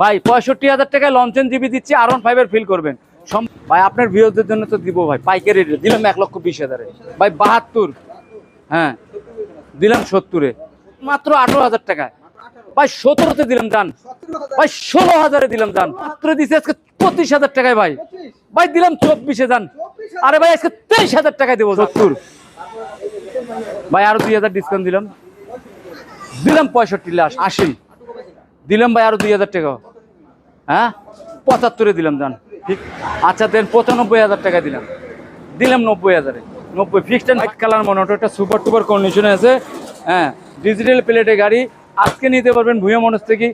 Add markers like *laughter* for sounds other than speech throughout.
ভাই পঁয়ষট্টি হাজার টাকায় লঞ্চেন জিবি দিচ্ছি আর ওয়ান ফাইভের ফিল করবেন। ভাই আপনার ভিউজদের জন্য তো দিব ভাই পাইকারি রেটে দিলাম এক লক্ষ বিশ হাজারে। ভাই বাহাত্তর। হ্যাঁ দিলাম সত্তরে। মাত্র আঠারো হাজার টাকায়। ভাই সতেরোতে দিলাম যান ভাই ষোলো হাজারে দিলাম যান মাত্র দিছে আজকে পঁচিশ হাজার টাকায় ভাই। ভাই দিলাম চব্বিশে যান আরে ভাই আজকে তেইশ হাজার টাকায় দেবো সত্তর। ভাই আরও দুই হাজার ডিসকাউন্ট দিলাম। দিলাম পঁয়ষট্টি লাখ আশি। দিলাম ভাই আরও দুই হাজার টাকা। হ্যাঁ? পঁচাত্তরে দিলাম যান ঠিক? আচ্ছা দেন পঁচানব্বই হাজার টাকা দিলাম। দিলাম নব্বই হাজারে। নব্বই ফিক্সড অ্যান্ড হোয়াইট কালার একটা সুপার টুপার কন্ডিশনে আছে। হ্যাঁ ডিজিটাল প্লেটে গাড়ি। আজকে নিতে পারবেন ভুয়া মনস থেকে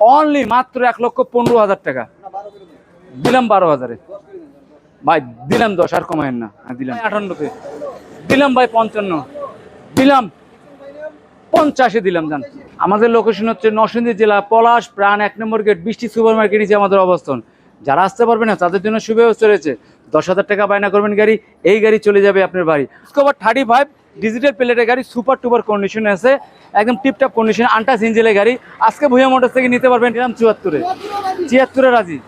অনলি মাত্র এক লক্ষ পনেরো হাজার টাকা। দিলাম বারো হাজারে। ভাই দিলাম দশ আর কমায়েন না। হ্যাঁ, দিলাম। আটান্নতে। দিলাম ভাই পঞ্চান্ন। দিলাম পঞ্চাশে দিলাম, জান। আমাদের লোকেশন হচ্ছে নরসিংদী জেলা, পলাশ প্রাণ, এক নম্বর গেট, বৃষ্টি সুপার মার্কেট নিচে আমাদের অবস্থান। যারা আসতে পারবে না, তাদের জন্য সুব্যবস্থা রয়েছে। দশ হাজার টাকা বায়না করবেন গাড়ি, এই গাড়ি চলে যাবে আপনার বাড়ি। স্কোভার থার্টি ফাইভ ডিজিটাল প্লেটের গাড়ি সুপার টুপার কন্ডিশনে আছে, একদম টিপটপ কন্ডিশন আন্টাস ইঞ্জেলের গাড়ি। আজকে ভুয়া মোটর থেকে নিতে পারবেন এরকম চুয়াত্তরে। ছিয়াত্তরে রাজি।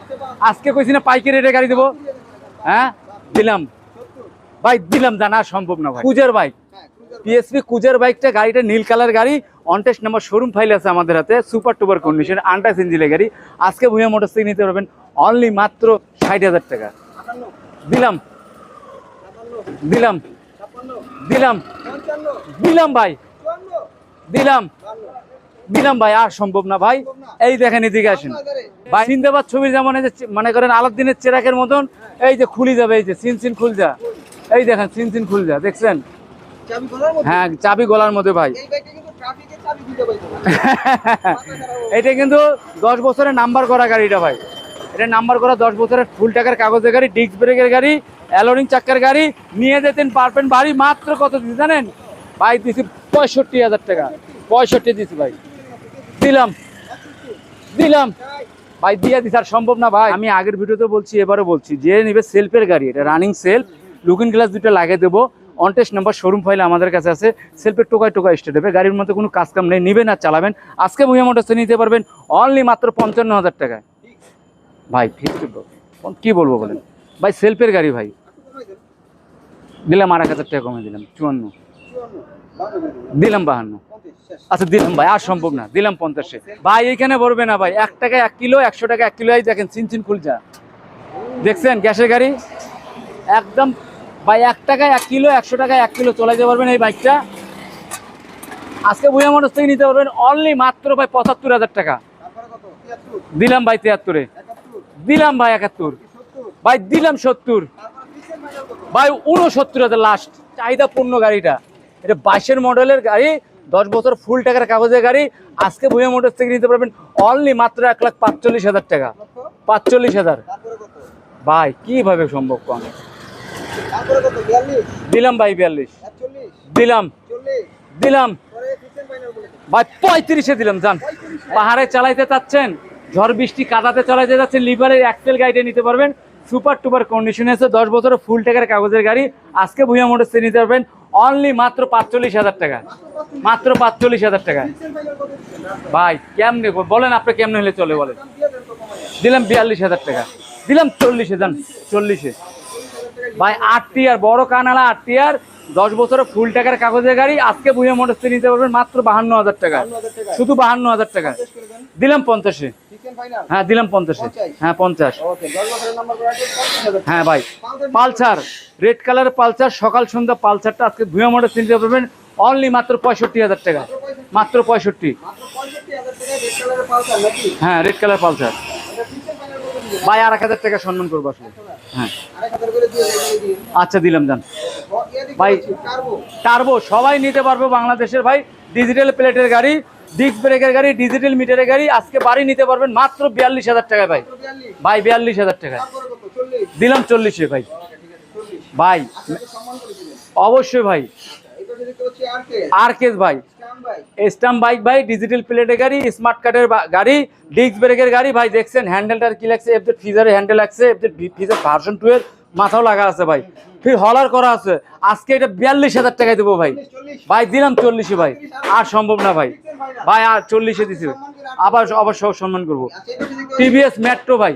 আজকে কইছি না পাইকারি রেটে গাড়ি দেবো। হ্যাঁ? দিলাম। ভাই, দিলাম, জানা সম্ভব না ভাই। কুজের বাইক পিএসপি কুজের বাইকটা গাড়িটা নীল কালার গাড়ি on test number showroom file আছে আমাদের হাতে সুপার টুপার কন্ডিশন আন্টাস ইঞ্জিনের গাড়ি। আজকে ভুয়া মোটরস থেকে নিতে পারবেন অনলি মাত্র ষাট হাজার টাকা। দিলাম। দিলাম। দিলাম। দিলাম ভাই। দিলাম। দিলাম ভাই, আর সম্ভব না ভাই। এই দেখেন এদিকে আসেন। ভাই সিন্দাবাদ ছবি যেমন এই যে মনে করেন আলাদিনের চেরাকের মতন, এই যে খুলি যাবে এই যে সিন সিন খুল যা এই দেখেন সিন সিন খুল যা দেখছেন? হ্যাঁ চাবি গলার মধ্যে ভাই। *laughs* এটা কিন্তু দশ বছরের নাম্বার করা গাড়িটা ভাই। এটা নাম্বার করা দশ বছরের ফুল টাকার কাগজের গাড়ি ডিস্ক ব্রেকের গাড়ি অ্যালোরিং চাক্কার গাড়ি নিয়ে যেতেন পারবেন বাড়ি। মাত্র কত দিচ্ছি জানেন? ভাই দিছি পঁয়ষট্টি হাজার টাকা। পঁয়ষট্টি দিছি ভাই। দিলাম। দিলাম। ভাই দিয়ে দিস আর সম্ভব না ভাই। আমি আগের ভিডিওতে বলছি এবারে বলছি যে নিবে সেলফের গাড়ি এটা রানিং সেলফ লুকিং গ্লাস দুটো লাগিয়ে দেবো। অনটেস্ট নাম্বার শোরুম ফাইল আমাদের কাছে আছে। সেলফের টোকায় টোকায় স্টে দেবে। গাড়ির মধ্যে কোনো কাজ কাম নেই। নেবেন আর চালাবেন। আজকে ভুয়া মোটরসে নিতে পারবেন অনলি মাত্র পঞ্চান্ন হাজার টাকায়। ভাই ফিক্সড কি বলব বলেন? ভাই সেলফের গাড়ি ভাই। দিলাম আর এক হাজার টাকা কমে দিলাম। চুয়ান্ন। দিলাম বাহান্ন। আচ্ছা দিলাম ভাই, আর সম্ভব না। দিলাম পঞ্চাশে। ভাই, এইখানে ভরবে না ভাই। এক টাকা এক কিলো, একশো টাকা এক কিলো। দেখেন, চিনচিন খুলজা দেখছেন গ্যাসের গাড়ি? একদম ভাই, এক টাকায় এক কিলো, একশো টাকায় এক কিলো চলে যেতে পারবেন এই বাইকটা। আজকে বুয়া মানুষ থেকে নিতে পারবেন অনলি মাত্র ভাই পঁচাত্তর হাজার টাকা। দিলাম ভাই তিয়াত্তরে। দিলাম ভাই একাত্তর। ভাই, দিলাম সত্তর। ভাই উনসত্তর হাজার লাস্ট চাহিদা পূর্ণ গাড়িটা। এটা বাইশের মডেলের গাড়ি, দশ বছর ফুল টাকার কাগজের গাড়ি। আজকে ভুয়া মোটর থেকে নিতে পারবেন অনলি মাত্র এক লাখ পাঁচচল্লিশ হাজার টাকা। পাঁচচল্লিশ হাজার। ভাই, কীভাবে সম্ভব কম? দিলাম ভাই বিয়াল্লিশ। দিলাম। দিলাম। ভাই পঁয়ত্রিশে দিলাম যান পাহাড়ে চালাইতে চাচ্ছেন ঝড় বৃষ্টি কাদাতে চালাইতে যাচ্ছেন লিভারের অ্যাক্সেল গাড়িটা নিতে পারবেন। সুপার টুপার কন্ডিশনে আছে দশ বছরের ফুল টাকার কাগজের গাড়ি। আজকে ভুয়া মোটর থেকে নিতে পারবেন অনলি মাত্র পাঁচচল্লিশ হাজার টাকা। মাত্র পাঁচচল্লিশ হাজার টাকা। ভাই কেমনে বলেন আপনি কেমনে হলে চলে বলেন। দিলাম বিয়াল্লিশ হাজার টাকা। দিলাম চল্লিশে যান চল্লিশে। ভাই আট টিয়ার বড় কানালা আট টিয়ার দশ বছরের ফুল টাকার কাগজের গাড়ি আজকে ভুয়া মোটর থেকে নিতে পারবেন মাত্র বাহান্ন হাজার টাকা। শুধু বাহান্ন হাজার টাকা। দিলাম পঞ্চাশে। হ্যাঁ দিলাম পঞ্চাশে। হ্যাঁ পঞ্চাশ। হ্যাঁ ভাই। পালসার রেড কালারের পালসার সকাল সন্ধ্যা পালসারটা আজকে ভুয়া মোটর কিনতে পারবেন অনলি মাত্র পঁয়ষট্টি হাজার টাকা। মাত্র পঁয়ষট্টি। হ্যাঁ রেড কালার পালসার এটা চিকেন ফাইনাল করে দিন ভাই, আর এক হাজার টাকা সম্মান করব আসলে। হ্যাঁ। আচ্ছা দিলাম যান ভাই। কারবো সবাই নিতে পারবে বাংলাদেশের, ভাই ডিজিটাল প্লেটের গাড়ি ডিস্ক ব্রেকের গাড়ি ডিজিটাল মিটারের গাড়ি, আজকে বাড়ি নিতে পারবেন মাত্র বিয়াল্লিশ হাজার টাকায়, ভাই। ভাই, বিয়াল্লিশ হাজার টাকায়। দিলাম চল্লিশে, ভাই। ভাই, অবশ্যই, ভাই। আর কেস ভাই স্ট্যাম্প বাইক ভাই ডিজিটাল প্লেটের গাড়ি স্মার্ট কার্ডের গাড়ি ডিস্ক ব্রেকের গাড়ি। ভাই দেখছেন হ্যান্ডেলটার কি লাগছে? এফজেড ফিজারের হ্যান্ডেল লাগছে এফজেড ফিজার ভার্সন টু এর মাথাও লাগা আছে ভাই। ফির হলার করা আছে। আজকে এটা বিয়াল্লিশ হাজার টাকায় দেবো ভাই। ভাই দিলাম চল্লিশে ভাই। আর সম্ভব না ভাই। ভাই আর চল্লিশে দিছি। আবার সহ সম্মান করব। টিভিএস মেট্রো ভাই।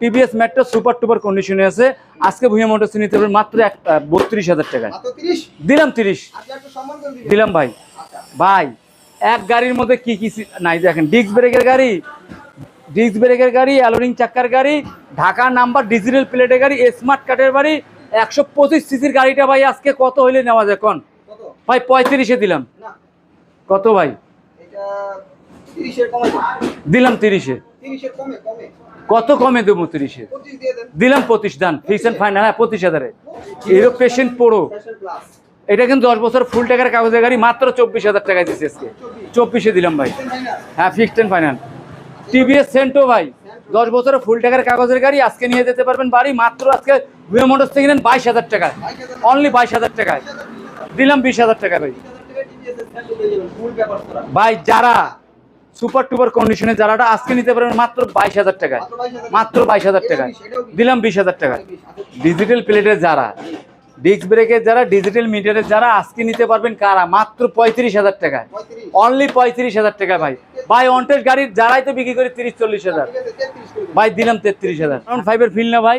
টিভিএস মেট্রো সুপার টুপার কন্ডিশনে আছে। আজকে ভুঁইয়া মোটরস নিতে পারবেন মাত্র এক বত্রিশ হাজার টাকায়। দিলাম তিরিশ। দিলাম ভাই। ভাই এক গাড়ির মধ্যে কি কি নাই দেখেন ডিস্ক ব্রেকের গাড়ি ডিস্ক ব্রেকের গাড়ি অ্যালোরিং চাক্কার গাড়ি ঢাকা নাম্বার ডিজিটাল প্লেটের গাড়ি স্মার্ট কার্ডের বাড়ি একশো পঁচিশ সিসির গাড়িটা ভাই আজকে কত হইলে নেওয়া যায় কন ভাই পঁয়ত্রিশে দিলাম। কত ভাই? এটা 30 এর কমে দিলাম তিরিশে। 30 এর কমে কমে। কত কমে দেবো তিরিশে? 25 দিয়ে দেন। দিলাম পঁচিশ দান ফিক্স অ্যান্ড ফাইনাল হ্যাঁ পঁচিশ হাজারে এরো পেশেন্ট পড়ো। এটা কিন্তু দশ বছর ফুল টাকার কাগজের গাড়ি মাত্র চব্বিশ হাজার টাকায় দিচ্ছে আজকে। চব্বিশে দিলাম ভাই। হ্যাঁ ফিক্সড এন্ড ফাইনাল টিভিএস সেন্টো ভাই দশ বছরের ফুল টাকার কাগজের গাড়ি আজকে নিয়ে যেতে পারবেন বাড়ি মাত্র আজকে ভিও মোটরস থেকে নেন বাইশ হাজার টাকায়। অনলি বাইশ হাজার টাকায়। দিলাম বিশ হাজার টাকা ভাই। ভাই যারা সুপার টুপার কন্ডিশনে যারাটা আজকে নিতে পারবেন মাত্র বাইশ হাজার টাকায়। মাত্র বাইশ হাজার টাকায় দিলাম বিশ হাজার টাকায় ডিজিটাল প্লেটের যারা ডিস্ক ব্রেকের যারা ডিজিটাল মিটারের যারা আজকে নিতে পারবেন কারা? মাত্র পঁয়ত্রিশ হাজার টাকায় অনলি পঁয়ত্রিশ হাজার টাকা ভাই। ভাই অনটেস গাড়ির যারাই তো বিক্রি করে তিরিশ চল্লিশ হাজার। ঠিক আছে 33 করে দিন ভাই দিলাম তেত্রিশ হাজার। ওয়ান ফাইভের ফিল না ভাই।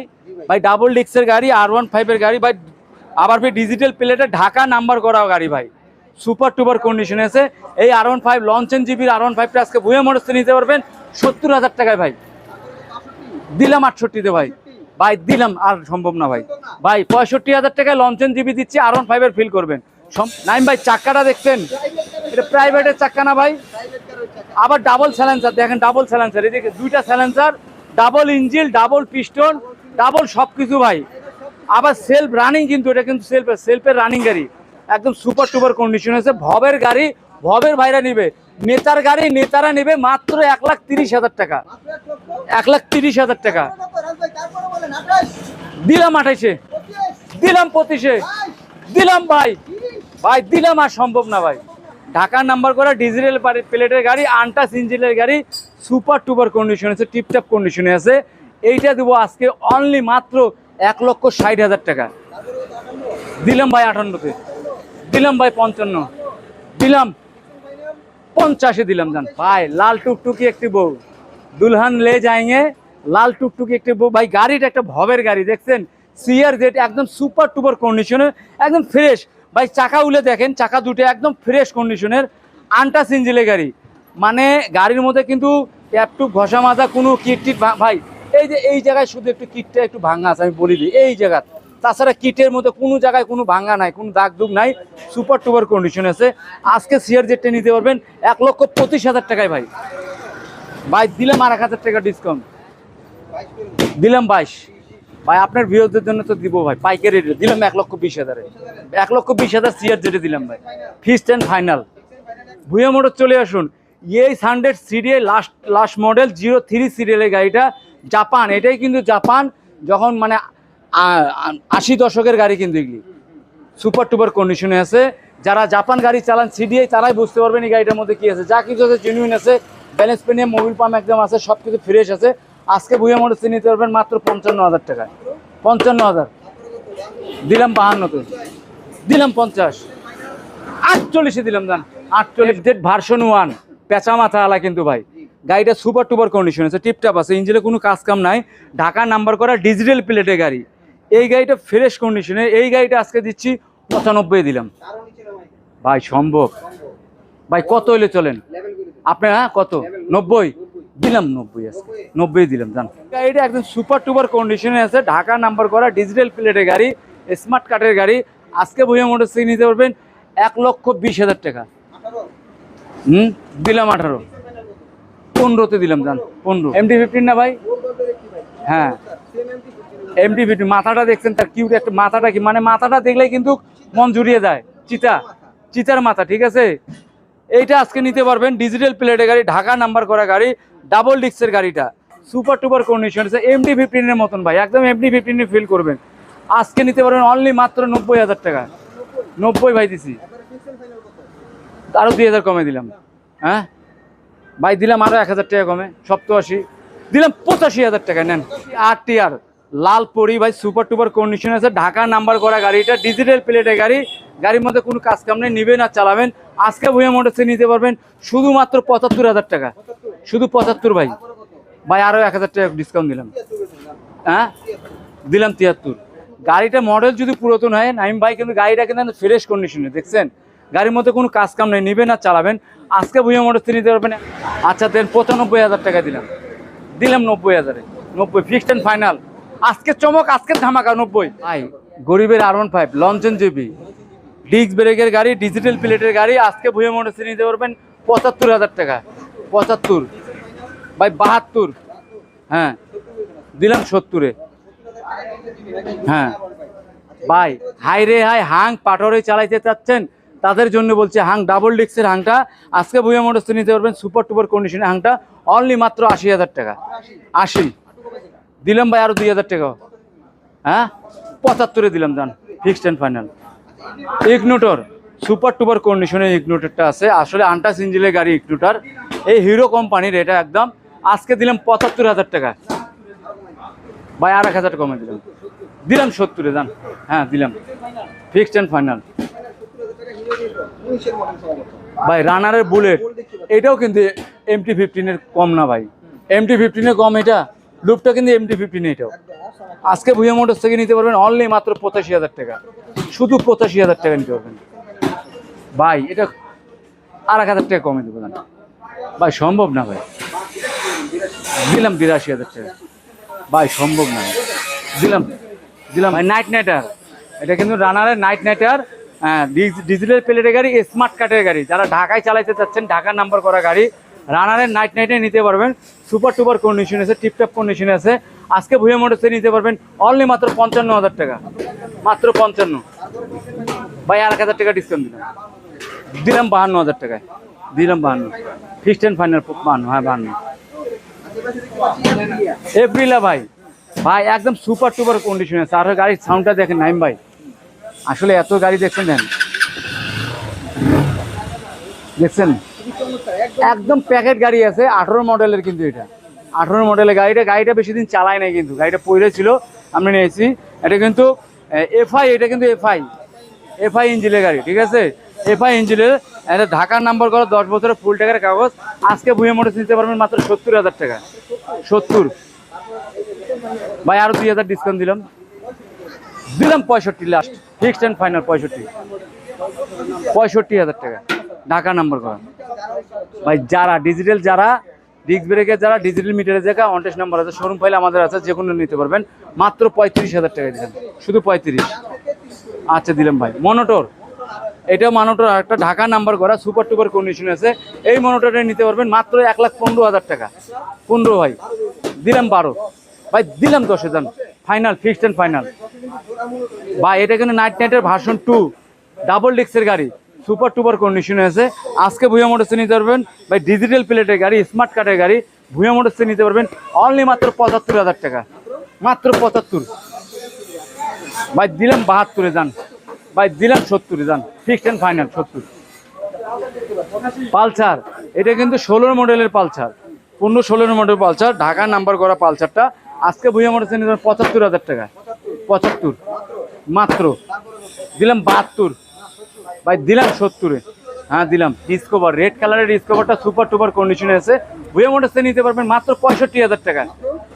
ভাই ডাবল ডিক্সের গাড়ি আর ওয়ান ফাইভের গাড়ি ভাই আবার ভাই ডিজিটাল প্লেটে ঢাকা নাম্বার করা গাড়ি ভাই। সুপার টুপার কন্ডিশনে আছে। এই আর ওয়ান ফাইভ লঞ্চেন জিবির আর ওয়ান ফাইভটা আজকে ভুয়ে মোটরসে নিতে পারবেন। সত্তর হাজার টাকায় ভাই। দিলাম আটষট্টিতে ভাই। ভাই, দিলাম, আর সম্ভব না ভাই। ভাই, পঁয়ষট্টি হাজার টাকায় লঞ্চেন জিবি দিচ্ছি আর ওয়ান ফাইভের ফিল করবেন। নাইম ভাই চাক্কাটা দেখছেন? এটা প্রাইভেটের চাক্কা না ভাই। আবার ডাবল স্যালেন্সার দেখেন ডাবল স্যালেন্সার এদিকে দুইটা silencer double engine double piston double সব কিছু ভাই। আবার সেলফ রানিং কিন্তু, এটা কিন্তু সেলফের সেলফের রানিং গাড়ি। একদম সুপার টুপার কন্ডিশন আছে ভবের গাড়ি, ভবের ভাইরা নিবে। নেতার গাড়ি, নেতারা নেবে মাত্র এক লাখ তিরিশ হাজার টাকা। এক লাখ তিরিশ হাজার টাকা। কত রাজভাই তারপরে বলেন 28 দিলাম আঠাইশে। দিলাম পঁচিশে। দিলাম ভাই। ভাই, দিলাম আর সম্ভব না ভাই। ঢাকার নাম্বার করা ডিজিটাল প্লেটের গাড়ি, আনটাস ইঞ্জিনের গাড়ি সুপার টুপার কন্ডিশন আছে টিপটাপ কন্ডিশনে আছে। এইটা দেবো আজকে অনলি মাত্র এক লক্ষ ষাট হাজার টাকা। দিলাম ভাই আটান্নতে দিলাম ভাই পঞ্চান্ন। দিলাম। পঞ্চাশে দিলাম, জান। ভাই, লাল টুকটুকি একটি বউ। দুলহান লে যাইয়ে লাল টুকটুকি একটি বউ। ভাই, গাড়িটা একটা ভবের গাড়ি, দেখছেন? সিআর জেড একদম সুপার টুপার কন্ডিশনে একদম ফ্রেশ ভাই, চাকা উলে দেখেন, চাকা দুটো একদম ফ্রেশ কন্ডিশনের আনটাস ইঞ্জিনের গাড়ি। মানে গাড়ির মধ্যে কিন্তু ট্যাপটুপ ঘষা মাজা কোনো কিট ভাই, এই যে এই জায়গায় শুধু একটু কিটটা একটু ভাঙা আছে, আমি বলি দিই, এই জায়গা তাছাড়া কিটের মধ্যে কোনো জায়গায় কোনো ভাঙা নাই, কোনো দাগ দুগ নাই সুপার টুপার কন্ডিশন আছে। আজকে সিআর জেটটা নিতে পারবেন এক লক্ষ পঁচিশ হাজার টাকায় ভাই। ভাই, দিলাম আর এক হাজার টাকা ডিসকাউন্ট 22 করে দিন দিলাম বাইশ। ভাই, আপনার ভিউজদের জন্য তো দিব ভাই, পাইকারি রেটে দিলাম এক লক্ষ বিশ হাজারে। এক লক্ষ বিশ হাজার সিআর জেটে দিলাম ভাই। ফিস্ট অ্যান্ড ফাইনাল ভুয়া মোটর চলে আসুন। এই hundred serial last last model zero three সিরিয়ালের গাড়িটা। জাপান, এটাই কিন্তু জাপান। যখন মানে আশি দশকের গাড়ি কিন্তু এগুলি। সুপার টুপার কন্ডিশনে আছে। যারা জাপান গাড়ি চালান সিডিআই তারাই বুঝতে পারবেন এই গাড়িটার মধ্যে কি আছে। যা কিছু আছে জেনুইন আছে। ব্যালেন্স পেনিয়াম মোবিল পাম্প একদম আছে সব কিছু ফ্রেশ আছে। আজকে ভুয়া মোটর নিতে পারবেন মাত্র পঞ্চান্ন হাজার টাকায়। পঞ্চান্ন হাজার দিলাম বাহান্নতে। দিলাম পঞ্চাশ। আটচল্লিশে দিলাম, জান। আটচল্লিশ ডেট ভার্সন ওয়ান পেঁচা মাথা আলা কিন্তু ভাই। গাড়িটা সুপার টুপার কন্ডিশন আছে, টিপটাপ আছে। ইঞ্জিনে কোনো কাজ কাম নাই। ঢাকা নাম্বার করা ডিজিটাল প্লেটের গাড়ি। এই গাড়িটা ফ্রেশ কন্ডিশনে এই গাড়িটা আজকে দিচ্ছি পঁচানব্বই দিলাম। ভাই, সম্ভব। ভাই, কত হইলে চলেন? আপনার হ্যাঁ কত? নব্বই? দিলাম নব্বই আজকে। নব্বই দিলাম, জান। গাড়িটা একদম সুপার টুপার কন্ডিশনে আছে। ঢাকা নাম্বার করা ডিজিটাল প্লেটের গাড়ি স্মার্ট কার্ডের গাড়ি। আজকে বইয়া মোটর থেকে নিতে পারবেন এক লক্ষ বিশ হাজার টাকা। হুম? দিলাম আঠারো। পনেরোতে দিলাম, জান, পনেরো। এমডি ফিফটিন না ভাই? হ্যাঁ। সেম এমপি 15 এমডি ফিফটিন মাথাটা দেখছেন তার কিউট একটা মাথাটা কি? মানে মাথাটা দেখলেই কিন্তু মন জুড়িয়ে যায়। চিতা, চিতার মাথা, ঠিক আছে? এইটা আজকে নিতে পারবেন ডিজিটাল প্লেটের গাড়ি, ঢাকা নাম্বার করা গাড়ি ডাবল ডিক্সের গাড়িটা। সুপার টুপার কন্ডিশন এমডি ফিফটিনের মতন ভাই, একদম এমডি ফিফটিনে ফিল করবেন। আজকে নিতে পারবেন অনলি মাত্র নব্বই হাজার টাকা। নব্বই ভাই দিছি। এবারে ফিক্সেল ফাইনাল কত আরও দুই হাজার কমে দিলাম। হ্যাঁ? ভাই, দিলাম আরও এক হাজার টাকা কমে সপ্তাশি দিলাম পঁচাশি হাজার টাকা, নেন। আর টি আর। লাল পরি ভাই সুপার টুপার কন্ডিশন আছে। ঢাকা নাম্বার করা গাড়ি। এটা ডিজিটাল প্লেটের গাড়ি। গাড়ির মধ্যে কোনো কাজ কাম নেই, নিবেন আর চালাবেন। আজকে ভুয়া মোটরসে নিতে পারবেন শুধুমাত্র পঁচাত্তর হাজার টাকা। শুধু পঁচাত্তর ভাই। ভাই আরও এক হাজার টাকা ডিসকাউন্ট দিলাম। হ্যাঁ? দিলাম তিয়াত্তর। গাড়িটা মডেল যদি পুরাতন হয়, নাইম ভাই, কিন্তু গাড়িটা কিন্তু ফ্রেশ কন্ডিশনে দেখছেন? গাড়ির মধ্যে কোনো কাজ কাম নেই, নেবেন আর চালাবেন। আজকে ভুয়া মোটরসে নিতে পারবেন। আচ্ছা দেন পঁচানব্বই হাজার টাকা দিলাম। দিলাম নব্বই হাজারে। নব্বই ফিক্সড অ্যান্ড ফাইনাল আজকে চমক আজকের ধামাকা, নব্বই। ভাই, গরিবের আর ওয়ান ফাইভ লঞ্চন জিবি ডিস্ক ব্রেকের গাড়ি, ডিজিটাল প্লেটের গাড়ি, আজকে ভুয়া মোটরসে নিতে পারবেন পঁচাত্তর হাজার টাকা। পঁচাত্তর। ভাই, বাহাত্তর। হ্যাঁ দিলাম সত্তরে। হ্যাঁ। ভাই, হাই রে হাই, হাং পাটরে চালাইতে চাচ্ছেন, তাদের জন্য বলছে হাং ডাবল ডিক্সের হাংটা। আজকে ভুয়া মোটরসে নিতে পারবেন সুপার টুপার কন্ডিশনের হাংটা, অনলি মাত্র আশি হাজার টাকা। আশি দিলাম ভাই আরও দুই হাজার টাকা। হ্যাঁ? পঁচাত্তরে দিলাম দান fixed and final Ignitor super duper কন্ডিশনের ইগনোটরটা আছে। আসলে আন্টাস ইঞ্জিনের গাড়ি ইগনোটর এই হিরো কোম্পানির এটা একদম। আজকে দিলাম পঁচাত্তর হাজার টাকা। ভাই আর এক হাজার কমে দিলাম। দিলাম সত্তরে দান হ্যাঁ দিলাম। ফিক্সড অ্যান্ড ফাইনাল ভাই রানারের বুলেট এটাও কিন্তু এমটি ফিফটিনের কম না, ভাই। এমটি ফিফটিনের কম এটা। লুপটা কিন্তু এমটি ফিফটিন এটাও। আজকে ভুয়া মোটরস থেকে নিতে পারবেন অনলি মাত্র পঁচাশি হাজার টাকা। শুধু পঁচাশি হাজার টাকা নিতে পারবেন। ভাই, এটা আর এক হাজার টাকা কমে দেবো না ভাই, সম্ভব না, ভাই। দিলাম বিরাশি হাজার টাকা। ভাই, সম্ভব না। দিলাম দিলাম। ভাই নাইট নাইটার এটা কিন্তু রানারের নাইট নাইটার ডিজিটাল প্লেটের গাড়ি স্মার্ট কার্টের গাড়ি। যারা ঢাকায় চালাইতে চাচ্ছেন, ঢাকার নাম্বার করা গাড়ি রানারের নাইট নাইটে নিতে পারবেন। সুপার টুপার কন্ডিশন আছে টিপটপ কন্ডিশন আছে। আজকে ভুয়া মোটরসে নিতে পারবেন অনলি মাত্র পঞ্চান্ন হাজার টাকা। মাত্র পঞ্চান্ন। ভাই এক হাজার টাকা ডিসকাউন্ট দিলাম। দিলাম বাহান্ন হাজার টাকায়। দিলাম বাহান্ন। ফিক্সড অ্যান্ড ফাইনাল বাহান্ন হ্যাঁ বাহান্ন। এপ্রিলা ভাই ভাই, একদম সুপার টুপার কন্ডিশন আছে। আর গাড়ির সাউন্ডটা দেখেন, নাইম ভাই। আসলে এত গাড়ি দেখছেন দেখছেন? একদম প্যাকেট গাড়ি আছে, আঠারো মডেলের কিন্তু এটা। আঠারো মডেলের গাড়িটা গাড়িটা বেশি দিন চালায় নাই কিন্তু, গাড়িটা পড়ে ছিল, আমরা নিয়েছি। এটা কিন্তু এফআই, এটা কিন্তু এফআই। এফআই ইঞ্জিনের গাড়ি, ঠিক আছে? এফআই ইঞ্জিনের, এটা ঢাকার নাম্বার করা দশ বছরের ফুল টাকার কাগজ। আজকে ভুয়ে মোটর নিতে পারবেন মাত্র সত্তর হাজার টাকা। সত্তর। ভাই, আরও দুই হাজার ডিসকাউন্ট দিলাম। দিলাম পঁয়ষট্টি লাস্ট ফিক্সড অ্যান্ড ফাইনাল পঁয়ষট্টি। পঁয়ষট্টি হাজার টাকা, ঢাকা নাম্বার করা। ভাই, যারা ডিজিটাল যারা ডিস্ক ব্রেকের যারা ডিজিটাল মিটারের জায়গা অনটেস নাম্বার আছে শোরুম ফাইলে আমাদের আছে, যে কোনো নিতে পারবেন। মাত্র পঁয়ত্রিশ হাজার টাকা দিলাম শুধু পঁয়ত্রিশ। আচ্ছা দিলাম ভাই। মনোটর এটা মনোটর একটা ঢাকা নাম্বার করা সুপার টুপার কন্ডিশন আছে। এই মনোটরটা নিতে পারবেন, মাত্র এক লাখ পনেরো হাজার টাকা। পনেরো ভাই, দিলাম বারো। ভাই, দিলাম দশ হাজার। ফাইনাল ফিক্সড অ্যান্ড ফাইনাল বা এটা কিন্তু নাইট নাইটের ভার্সন টু ডাবল ডিক্সের গাড়ি। সুপার টুপার কন্ডিশনে আছে। আজকে ভুয়া মোটরসে নিতে পারবেন। ভাই ডিজিটাল প্লেটের গাড়ি স্মার্ট কার্ডের গাড়ি, ভুয়া মোটরসে নিতে পারবেন। অনলি মাত্র পঁচাত্তর হাজার টাকা। মাত্র পঁচাত্তর। ভাই, দিলাম বাহাত্তরে, যান। ভাই, দিলাম সত্তরে, যান। ফিক্সড অ্যান্ড ফাইনাল সত্তর। পালসার, এটা কিন্তু ষোলোর মডেলের পালসার। পনেরো, ষোলোর মডেল পালসার। ঢাকা নাম্বার করা পালসারটা। আজকে ভুয়া মোটরসে নিতে পারবেন পঁচাত্তর হাজার টাকা। পঁচাত্তর। মাত্র। দিলাম বাহাত্তর। ভাই, দিলাম সত্তরে। হ্যাঁ দিলাম। ডিসকভার রেড কালারের ডিসকভারটা সুপার টুপার কন্ডিশনে আছে। ভুয়া মোটরসে নিতে পারবেন মাত্র পঁয়ষট্টি হাজার টাকা।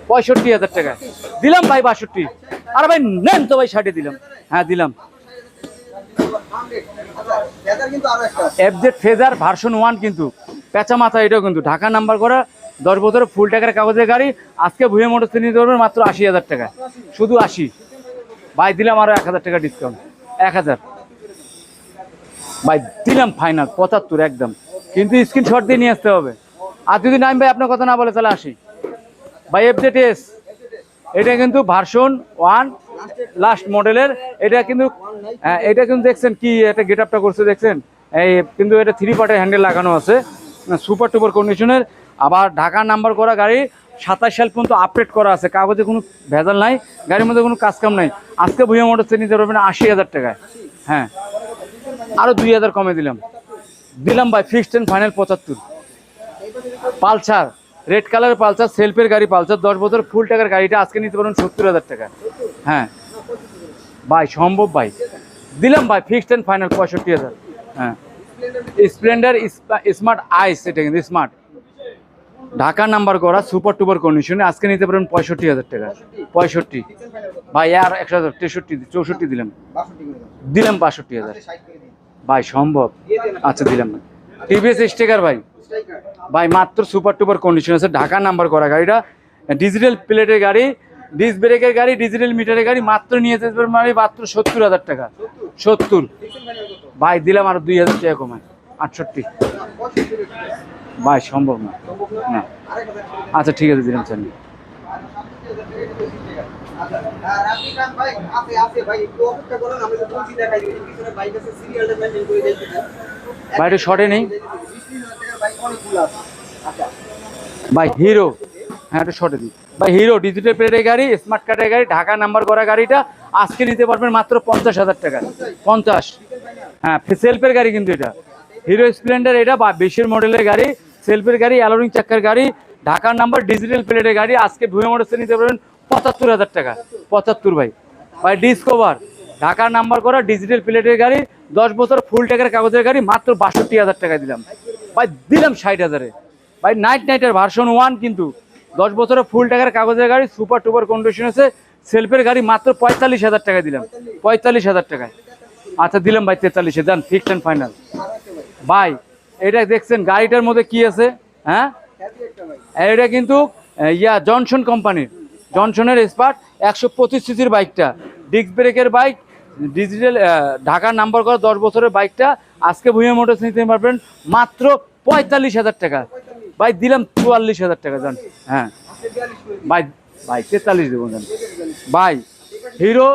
পঁয়ষট্টি হাজার টাকা। দিলাম ভাই বাষট্টি। আর ভাই, নেন তো ভাই, ষাটে দিলাম। হ্যাঁ দিলাম। এফজেড ফেজার ভার্সন ওয়ান কিন্তু। পেঁচা মাথা এটাও কিন্তু। ঢাকা নাম্বার করা, দশ বছরের ফুল টাকার কাগজের গাড়ি। আজকে ভুয়ে মোটরসে নিতে পারবেন মাত্র আশি হাজার টাকা। শুধু আশি। ভাই, দিলাম আরও এক হাজার টাকা ডিসকাউন্ট এক হাজার। ভাই, দিলাম ফাইনাল পঁচাত্তর একদম। কিন্তু স্ক্রিনশট দিয়ে নিয়ে আসতে হবে। আর যদি নাইম ভাই আপনার কথা না বলে, তাহলে আসি। ভাই এফজেড এস এটা কিন্তু ভার্সন ওয়ান লাস্ট মডেলের এটা কিন্তু এটা কিন্তু দেখছেন কি একটা গেট আপটা করছে, দেখছেন? এই কিন্তু এটা থ্রি পার্টের হ্যান্ডেল লাগানো আছে। সুপার টুপার কন্ডিশনের আবার ঢাকা নাম্বার করা গাড়ি, সাতাশ সাল পর্যন্ত আপডেট করা আছে। কাগজে কোনো ভেজাল নাই, গাড়ির মধ্যে কোনো কাজ কাম নাই। আজকে ভুয়া মোটরসে নিতে পারবেন আশি হাজার টাকায়। হ্যাঁ। আরও দুই হাজার কমে দিলাম। দিলাম ভাই ফিক্সড অ্যান্ড ফাইনাল পঁচাত্তর। পালসার রেড কালার পালসার সেলফের গাড়ি পালসার, দশ বছর ফুল টাকার গাড়িটা আজকে নিতে পারেন সত্তর হাজার টাকা। হ্যাঁ। ভাই, সম্ভব ভাই। দিলাম ভাই ফিক্সড অ্যান্ড ফাইনাল পঁয়ষট্টি হাজার। হ্যাঁ। স্প্লেন্ডার স্মার্ট আইস এটা কিন্তু স্মার্ট ঢাকা নাম্বার করা সুপার টুপার কন্ডিশনে আজকে নিতে পারেন পঁয়ষট্টি হাজার টাকা। পঁয়ষট্টি। ভাই, আর একশো হাজার, তেষট্টি, চৌষট্টি দিলাম। দিলাম বাষট্টি হাজার। ভাই, সম্ভব। আচ্ছা দিলাম না। টিভিএস স্টিকার, ভাই। ভাই, মাত্র সুপার টুপার কন্ডিশন আছে। ঢাকা নাম্বার করা গাড়িটা। ডিজিটাল প্লেটের গাড়ি ডিস ব্রেকের গাড়ি ডিজিটাল মিটারের গাড়ি, মাত্র নিয়ে যেতে মানে মাত্র সত্তর হাজার টাকা। সত্তর। ভাই, দিলাম আরও দুই হাজার টাকা কমায়। আটষট্টি। ভাই, সম্ভব না। না। আচ্ছা ঠিক আছে, দিলাম, স্যার। এটা শর্টে নেই? ভাই হিরো হ্যাঁ এটা শর্টে দিই। ভাই হিরো ডিজিটাল প্লেটের গাড়ি স্মার্ট কার্ডের গাড়ি, ঢাকা নাম্বার করা গাড়িটা, আজকে নিতে পারবেন মাত্র পঞ্চাশ হাজার টাকা। পঞ্চাশ। হ্যাঁ সেলফের গাড়ি কিন্তু এটা। হিরো স্প্লেন্ডার এটা, বা বেশির মডেলের গাড়ি সেলফের গাড়ি অ্যালোরিং চাক্কার গাড়ি, ঢাকার নাম্বার ডিজিটাল প্লেটের গাড়ি, আজকে ভুয়ে মোটরসে নিতে পারবেন পঁচাত্তর হাজার টাকা। পঁচাত্তর ভাই। ভাই ডিসকভার ঢাকার নাম্বার করা ডিজিটাল প্লেটের গাড়ি, দশ বছর ফুল টাকার কাগজের গাড়ি, মাত্র বাষট্টি হাজার টাকা দিলাম। ভাই, দিলাম ষাট হাজারে। ভাই নাইট নাইটের ভার্সন ওয়ান কিন্তু। দশ বছরের ফুল টাকার কাগজের গাড়ি সুপার টুপার কন্ডিশন আছে সেলফের গাড়ি মাত্র পঁয়তাল্লিশ হাজার টাকা দিলাম। পঁয়তাল্লিশ হাজার টাকায় আচ্ছা দিলাম ভাই তেতাল্লিশে দেন ফিক্সড অ্যান্ড ফাইনাল ভাই, এটা দেখছেন, গাড়িটার মধ্যে কি আছে? হ্যাঁ? এটা কিন্তু ইয়া জনসন কোম্পানির জনসনের স্পার্ট একশো পঁচিশ সিসির বাইকটা। ডিস্ক ব্রেকের বাইক, ডিজিটাল ঢাকার নাম্বার করা দশ বছরের বাইকটা। আজকে ভুঁইয়া মোটরস নিতে পারবেন মাত্র পঁয়তাল্লিশ হাজার টাকা। ভাই, দিলাম চুয়াল্লিশ হাজার টাকা, জান। হ্যাঁ। ভাই ভাই, তেতাল্লিশ দেবো, জান। ভাই, হিরো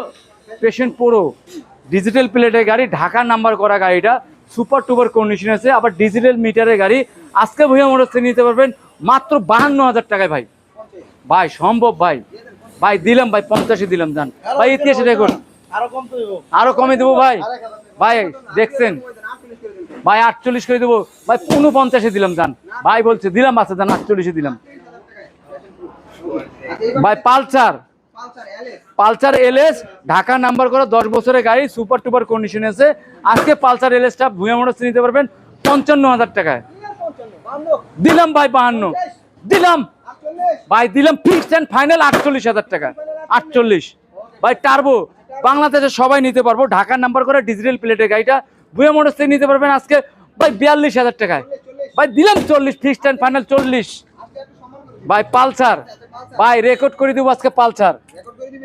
পেশেন্ট প্রো। ডিজিটাল প্লেটের গাড়ি ঢাকার নাম্বার করা গাড়িটা। সুপার টুপার কন্ডিশন আছে, আবার ডিজিটাল মিটারের গাড়ি। আজকে ভুঁইয়া মোটরস নিতে পারবেন মাত্র বাহান্ন হাজার টাকায়, ভাই। ভাই, সম্ভব ভাই। ভাই, দিলাম ভাই পঞ্চাশে দিলাম, জান। ভাই, ইতিহাসে রেকর্ড আরও কম দেবো ভাই। ভাই, দেখছেন? ভাই, আটচল্লিশ করে দেবো। ভাই পনেরো পঞ্চাশে দিলাম, জান। ভাই বলছে, দিলাম আছে, জান আটচল্লিশে দিলাম। ভাই, Pulsar. Pulsar LS, Dhaka number করা দশ বছরের গাড়ি, সুপার টুপার কন্ডিশন আছে। আজকে পালসার এলএসটা ভুঁয়া মোটরস নিতে পারবেন পঞ্চান্ন হাজার টাকায়। দিলাম ভাই, বাহান্ন। দিলাম। ভাই, দিলাম ফিক্সড অ্যান্ড ফাইনাল আটচল্লিশ হাজার টাকা। আটচল্লিশ। ভাই টার্বো বাংলাদেশে সবাই নিতে পারব। ঢাকার নাম্বার করে ডিজিটাল প্লেটের গাড়িটা। ভুয়া মোটরস থেকে নিতে পারবেন আজকে, ভাই, বিয়াল্লিশ হাজার টাকায়। ভাই, দিলাম চল্লিশ ফিক্সড অ্যান্ড ফাইনাল চল্লিশ। ভাই, পালসার। ভাই রেকর্ড করে দেবো আজকে পালসার।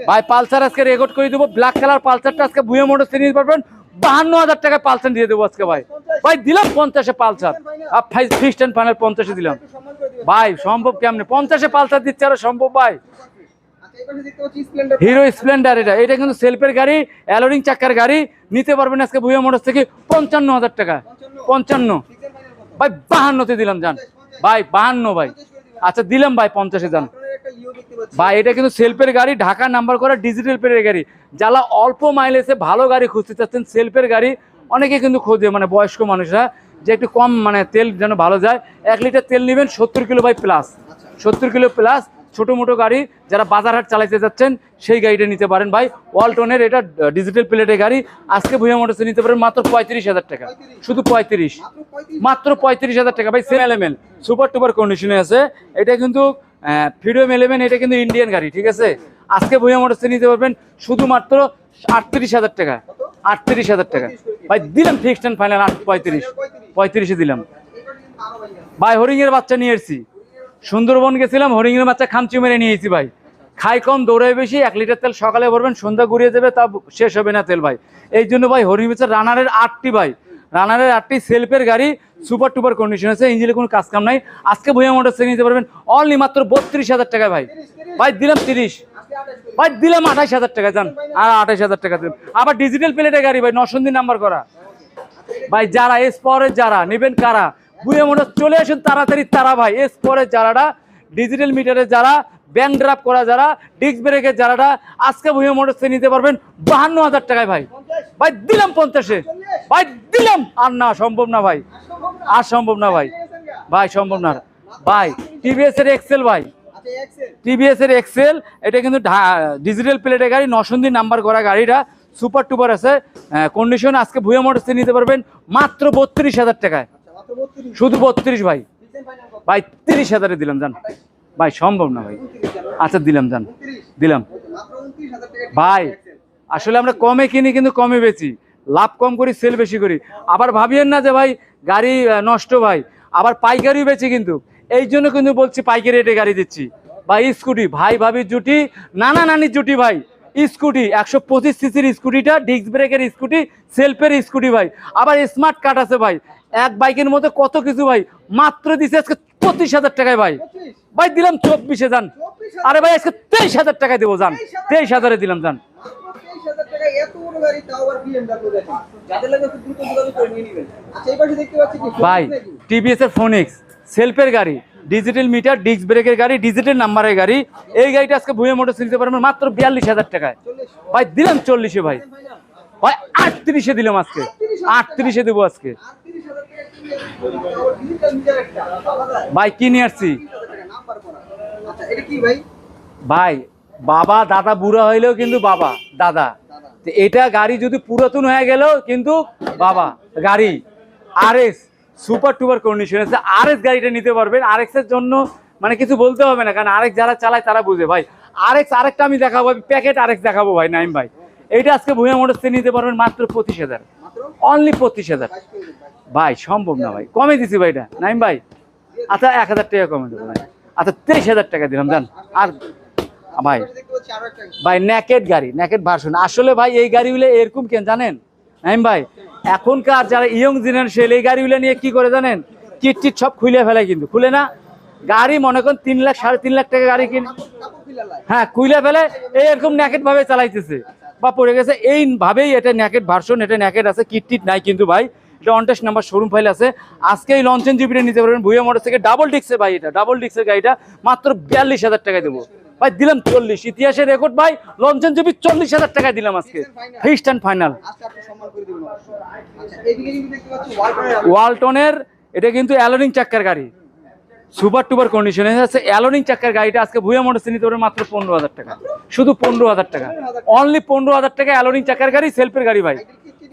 ভাই, পালসার আজকে রেকর্ড করে দেবো। ব্ল্যাক কালার পালসারটা আজকে ভুয়া মোটরস থেকে নিতে পারবেন। বাহান্ন হাজার টাকায় পালসার দিয়ে দেবো আজকে ভাই। ভাই, দিলাম পঞ্চাশে পালসার ফিক্সড অ্যান্ড ফাইনাল পঞ্চাশে দিলাম। ভাই, সম্ভব কেমনে? পঞ্চাশে পালসার দিচ্ছে আরও সম্ভব, ভাই। হিরো স্প্লেন্ডার এটা। এটা কিন্তু সেলফের গাড়ি অ্যালোরিং চাকার গাড়ি। নিতে পারবেন আজকে ভুয়া মোটরস থেকে পঞ্চান্ন হাজার টাকা। পঞ্চান্ন। ভাই, বাহান্নতে দিলাম যান ভাই, বাহান্ন, ভাই। আচ্ছা দিলাম, ভাই, পঞ্চাশে যান ভাই এটা কিন্তু সেলফের গাড়ি ঢাকা নাম্বার করা ডিজিটাল পেরের গাড়ি। যারা অল্প মাইলেজে ভালো গাড়ি খুঁজতে চাচ্ছেন সেলফের গাড়ি অনেকে কিন্তু খোঁজে মানে বয়স্ক মানুষরা যে একটু কম মানে তেল যেন ভালো যায়। এক লিটার তেল নেবেন সত্তর কিলো বাই প্লাস সত্তর কিলো প্লাস ছোটো মোটো গাড়ি যারা বাজারহাট চালাইতে যাচ্ছেন সেই গাড়িটা নিতে পারেন ভাই। ওয়ালটনের এটা ডিজিটাল প্লেটের গাড়ি। আজকে ভুয়া মোটরসে নিতে পারেন মাত্র পঁয়ত্রিশ হাজার টাকা। শুধু পঁয়ত্রিশ। মাত্র পঁয়ত্রিশ? হাজার টাকা ভাই সেম এলেমেন্ট সুপার টুপার কন্ডিশনে আছে। এটা কিন্তু ফ্রিডম এলেমেন্ট এটা কিন্তু ইন্ডিয়ান গাড়ি, ঠিক আছে? আজকে ভুয়া মোটরসে নিতে পারবেন শুধুমাত্র আটত্রিশ হাজার টাকা। আটত্রিশ হাজার টাকা। ভাই, দিলাম ফিক্সড অ্যান্ড ফাইনাল আট পঁয়ত্রিশ। পঁয়ত্রিশে দিলাম। ভাই হরিংয়ের বাচ্চা নিয়ে এসেছি। সুন্দরবন গেছিলাম হরিংয়ের বাচ্চা খামচি মেরে নিয়েছি ভাই। খাই কম, দৌড়াই বেশি, এক লিটার তেল সকালে ভরবেন, সন্ধ্যা ঘুরিয়ে যাবে তা শেষ হবে না তেল, ভাই। এই জন্য ভাই হরিং রানারের আটটি, ভাই। রানারের আটটি সেলফের গাড়ি সুপার টুপার কন্ডিশন আছে, ইঞ্জিনে কোনো কাজ কাম নাই। আজকে ভুয়া মোটর থেকে নিতে পারবেন অনলি মাত্র বত্রিশ হাজার টাকায় ভাই। ভাই, দিলাম তিরিশ। ভাই, দিলাম আঠাইশ হাজার টাকা যান। আর আঠাইশ হাজার টাকা দিলাম। আবার ডিজিটাল প্লেটের গাড়ি ভাই, নসন্দি নাম্বার করা। ভাই, যারা এস পরের যারা, নেবেন কারা? বুয়ে মনে চলে আসুন তাড়াতাড়ি তারা ভাই এস পরের যারাটা ডিজিটাল মিটারে যারা ব্যাংক ড্রাপ করা যারা ডিস্ক ব্রেকের যারাটা, আজকে ভুয়ে মোটরসে নিতে পারবেন বাহান্ন হাজার টাকায় ভাই। ভাই, দিলাম পঞ্চাশে। ভাই, দিলাম। আর না, সম্ভব না ভাই। আর সম্ভব না ভাই। ভাই, সম্ভব না। ভাই টিভিএস এর এক্সেল ভাই। টিভিএস এর এক্সেল এটা কিন্তু ডিজিটাল প্লেটের গাড়ি, নসন্দি নাম্বার করা গাড়িটা সুপার টুপার আছে। কন্ডিশন আজকে ভুয়া মোটরসে নিতে পারবেন মাত্র বত্রিশ হাজার টাকায়। 32 শুধু বত্রিশ ভাই। ভাই, তিরিশ হাজারে দিলাম, জান। ভাই, সম্ভব না ভাই। আচ্ছা দিলাম, জান। দিলাম। মাত্র 29000 টাকা ভাই, আসলে আমরা কমে কিনি, কিন্তু কমে বেচি। লাভ কম করি সেল বেশি করি। আবার ভাবিয়েন না যে ভাই, গাড়ি নষ্ট ভাই, আবার পাইকারিও বেচি কিন্তু। এই জন্য কিন্তু বলছি পাইকারি রেটে গাড়ি দিচ্ছি। ভাই, স্কুটি, ভাই ভাবির জুটি, নানা নানির জুটি ভাই। স্কুটি, একশো পঁচিশ সিসির স্কুটিটা ডিস্ক ব্রেকের স্কুটি সেলফের স্কুটি ভাই। আবার স্মার্ট কার্ড আছে ভাই। এক বাইকের মধ্যে কত কিছু ভাই? মাত্র দিছে আজকে পঁচিশ হাজার টাকায় ভাই। ভাই, দিলাম চব্বিশে যান। আরে ভাই, আজকে তেইশ হাজার টাকায় দেবো যান। তেইশ হাজারে দিলাম যান। এত বড় গাড়ি তাও আবার BMW দেখেন। যাদের লাগে একটু দ্রুত যোগাযোগ করে নিয়ে নেবেন। আচ্ছা এই পাশে দেখতে পাচ্ছি কি? ভাই? টিভিএস এর ফোনিক্স সেলফের গাড়ি ডিজিটাল মিটার ডিস্ক ব্রেকের গাড়ি ডিজিটাল নাম্বারের গাড়ি। এই গাড়িটা আজকে ভুয়ে মোটর নিতে পারবেন মাত্র বিয়াল্লিশ হাজার টাকায়। ভাই দিলাম চল্লিশে ভাই। ভাই আটত্রিশে দিলাম আজকে। আটত্রিশে দেবো আজকে। 38000 টাকা কিনলে তাও ডিজিটাল মিটার একটা। পাওয়া যায়? ভাই কি নিয়ে আসছি? 30000 টাকা নাম্বার করা। আচ্ছা ভাই বাবা দাদা বুড়া হইলেও কিন্তু বাবা দাদা। এটা গাড়ি যদি পুরাতন হয়ে গেলেও কিন্তু বাবা, গাড়ি R S super duper condition আছে। আর এস গাড়িটা নিতে পারবেন। আর এর জন্য মানে কিছু বলতে হবে না, কারণ আরেক যারা চালায় তারা বুঝে। ভাই আর এক্স আরেকটা আমি দেখাবো, আমি প্যাকেট আরেক দেখাবো ভাই, নাইম ভাই। এইটা আজকে ভুয়া মোটরস নিতে পারবেন মাত্র পঁচিশ হাজার। অনলি পঁচিশ হাজার। 22 করে দিন ভাই ভাই সম্ভব না ভাই। কমে দিছি ভাই এটা। নাইম ভাই আচ্ছা এক হাজার টাকা কমে দেবো ভাই। আচ্ছা তেইশ হাজার টাকা দিলাম, জান। আর ভাই ভাই ন্যাকেট গাড়ি ন্যাকেট ভার্সন আসলে ভাই, এই গাড়িগুলো এরকম কেন জানেন? নাইম ভাই, এখনকার যারা ইয়ং জেনারেশন এই গাড়িগুলো নিয়ে কি করে জানেন? কিটটিট সব খুলে ফেলে কিন্তু। খুলে না? গাড়ি মনে করেন তিন লাখ, সাড়ে তিন লাখ টাকা গাড়ি কিনে হ্যাঁ খুলে ফেলে, এরকম ন্যাকেট ভাবে চালাইতেছে। বা পড়ে গেছে, এই ভাবেই এটা ন্যাকেট ভার্সন এটা ন্যাকেট আছে কিটটিট নাই কিন্তু ভাই। এটা অনটেস নাম্বার শোরুম ফাইল আছে। আজকে এই লঞ্চেন জিপিটা নিতে পারবেন ভুয়া মোটর থেকে ডাবল ডিক্সে ভাই এটা ডাবল ডিক্সের গাড়িটা মাত্র বিয়াল্লিশ হাজার টাকায় দেবো। ভাই দিলাম চল্লিশ। ইতিহাসের রেকর্ড ভাই লঞ্চন জিপি চল্লিশ হাজার টাকায় দিলাম আজকে। ফিক্সড অ্যান্ড ফাইনাল ওয়ালটনের এটা কিন্তু অ্যালোনিং চাক্কার গাড়ি। সুপার টুপার কন্ডিশনে আছে। অ্যালোনিং চাক্কার গাড়িটা আজকে ভুয়া মোটর নিতে পারবেন মাত্র পনেরো হাজার টাকা। শুধু পনেরো হাজার টাকা। অনলি পনেরো হাজার টাকা অ্যালোনিং চাক্কার গাড়ি সেলফের গাড়ি ভাই।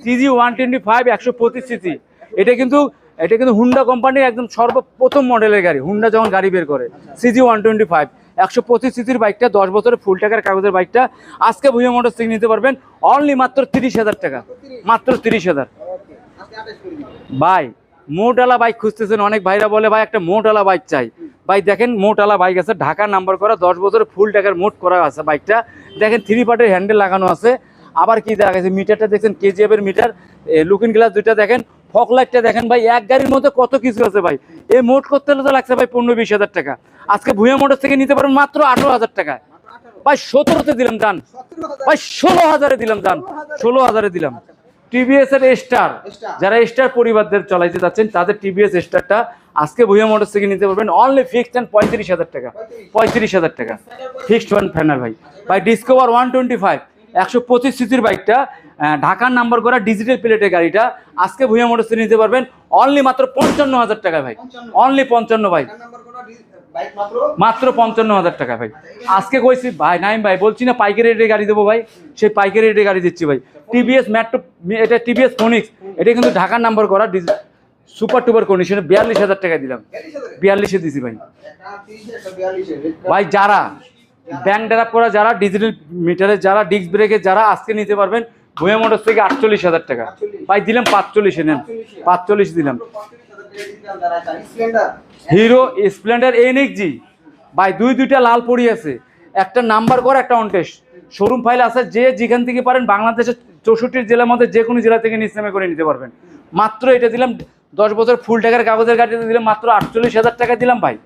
সিজি ওয়ান টোয়েন্টি ফাইভ একশো পঁচিশ সিসি এটা কিন্তু এটা কিন্তু হুন্ডা কোম্পানির একদম সর্বপ্রথম মডেলের গাড়ি। হুন্ডা যখন গাড়ি বের করে সিজি ওয়ান টোয়েন্টি ফাইভ একশো পঁচিশ সিসির বাইকটা, দশ বছরের ফুল টাকার কাগজের বাইকটা। আজকে ভুয়া মোটর থেকে নিতে পারবেন অনলি মাত্র তিরিশ হাজার টাকা। মাত্র তিরিশ হাজার। ভাই মোটালা বাইক খুঁজতেছেন, অনেক ভাইরা বলে, ভাই, একটা মোটালা বাইক চাই। ভাই, দেখেন মোটালা বাইক আছে, ঢাকা নাম্বার করা, দশ বছরের ফুল টাকার মোট করা আছে বাইকটা। দেখেন থ্রি পার্টের হ্যান্ডেল লাগানো আছে। আবার কি দেখা গেছে মিটারটা দেখছেন কেজিএফ এর মিটার লুকিং গ্লাস দুইটা দেখেন ফক লাইটটা দেখেন, ভাই, এক গাড়ির মধ্যে কত কিছু আছে, ভাই। এই মোট করতে হলে তো লাগছে, ভাই, পনেরো বিশ হাজার টাকা। আজকে ভুয়া মোটর থেকে নিতে পারবেন মাত্র আঠারো হাজার টাকায় ভাই সতেরোতে দিলাম যান ভাই ষোলো হাজারে দিলাম যান ষোলো হাজারে দিলাম। টিভিএস এর স্টার যারা স্টার পরিবারদের চালাইতে যাচ্ছেন তাদের টিভিএস স্টারটা আজকে ভুয়া মোটর থেকে নিতে পারবেন। অনলি ফিক্সড অ্যান্ড পঁয়ত্রিশ হাজার টাকা। পঁয়ত্রিশ। হাজার টাকা। ফিক্সড ওয়ান ফ্যানার ভাই। ভাই ডিসকভার ওয়ান টোয়েন্টি ফাইভ একশো পঁচিশ সিসির বাইকটা ঢাকার নাম্বার করা ডিজিটাল প্লেটের গাড়িটা আজকে ভুয়া মোটর থেকে নিতে পারবেন। অনলি মাত্র পঞ্চান্ন হাজার টাকা ভাই। অনলি পঞ্চান্ন ভাই। মাত্র? পঞ্চান্ন হাজার টাকা ভাই। আজকে কইছি ভাই নাইম ভাই বলছি না পাইকারি রেটে গাড়ি দেবো ভাই সেই পাইকারি রেটে গাড়ি দিচ্ছি ভাই। টিভিএস মেট্রো এটা টিভিএস ফোনিক্স এটা কিন্তু ঢাকার নাম্বার করা সুপার টুপার কন্ডিশনে বিয়াল্লিশ হাজার টাকা দিলাম। বিয়াল্লিশে দিছি ভাই। ভাই যারা ব্যাংক ড্রাপ করা যারা ডিজিটাল মিটারে যারা ডিস্ক ব্রেকে যারা আজকে নিতে পারবেন ভুয়া মোটর থেকে আটচল্লিশ হাজার টাকা। ভাই দিলাম পাঁচচল্লিশে নেন। পাঁচচল্লিশ। দিলাম। Hero Splendor NX G. ভাই, দুই দুইটা লাল পড়ি আছে। একটা নাম্বার করা, একটা অনটেস্ট শোরুম ফাইল আছে, যে যেখান থেকে পারেন বাংলাদেশের চৌষট্টি জেলার মধ্যে যে কোনো জেলা থেকে নিচনামে করে নিতে পারবেন। মাত্র এটা দিলাম, দশ বছর ফুল টাকার কাগজের গাড়িতে দিলাম, মাত্র আটচল্লিশ হাজার টাকা দিলাম, ভাই।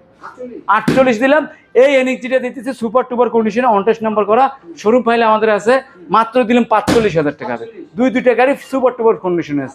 আটচল্লিশ দিলাম, এই এনএক্সিটা দিতেছে, সুপার টুপার কন্ডিশনে অনটেস্ট নাম্বার করা, শোরুম ফাইলে আমাদের আছে, মাত্র দিলাম পাঁচচল্লিশ হাজার টাকা। দুই দুইটা গাড়ি সুপার টুপার কন্ডিশনে